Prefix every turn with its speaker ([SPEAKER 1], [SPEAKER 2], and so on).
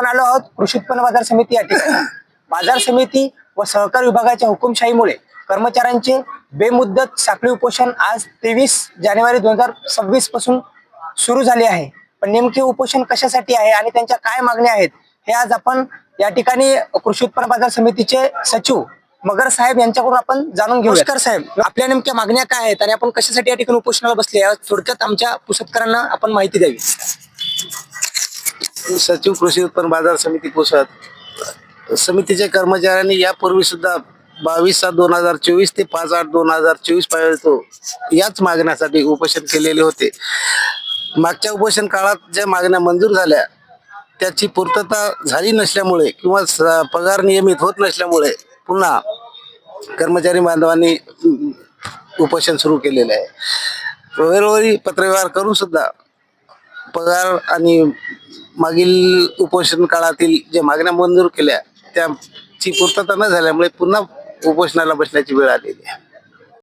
[SPEAKER 1] आपण आलो आहोत कृषी उत्पन्न बाजार समिती या ठिकाणी. बाजार समिती व सहकार विभागाच्या हुकुमशाहीमुळे कर्मचाऱ्यांचे बेमुदत साखळी उपोषण आज तेवीस जानेवारी दोन हजार सव्वीसपासून सुरू झाले आहे. पण नेमके उपोषण कशासाठी आहे आणि त्यांच्या काय मागण्या आहेत हे आज आपण या ठिकाणी कृषी उत्पन्न बाजार समितीचे सचिव मगर साहेब यांच्याकडून आपण जाणून घेऊ नमस्कार साहेब. आपल्या नेमक्या मागण्या काय आहेत आणि आपण कशासाठी या ठिकाणी उपोषणाला बसले थोडक्यात आमच्या पुसतकरांना आपण माहिती द्यावी.
[SPEAKER 2] सचिव कृषी उत्पन्न बाजार समिती पुसद समितीच्या कर्मचाऱ्यांनी यापूर्वी सुद्धा बावीस सात दोन हजार चोवीस ते पाच आठ दोन हजार चोवीसपर्यंत याच मागण्यासाठी उपोषण केलेले होते. मागच्या उपोषण काळात ज्या मागण्या मंजूर झाल्या त्याची पूर्तता झाली नसल्यामुळे किंवा स- पगार नियमित होत नसल्यामुळे पुन्हा कर्मचारी बांधवांनी उपोषण सुरू केलेलं आहे. वेळोवेळी पत्रव्यवहार करून सुद्धा पगार आणि मागील उपोषण काळातील जे मागण्या मंजूर केल्या त्याची पूर्तता न झाल्यामुळे पुन्हा उपोषणाला बसण्याची वेळ आलेली आहे.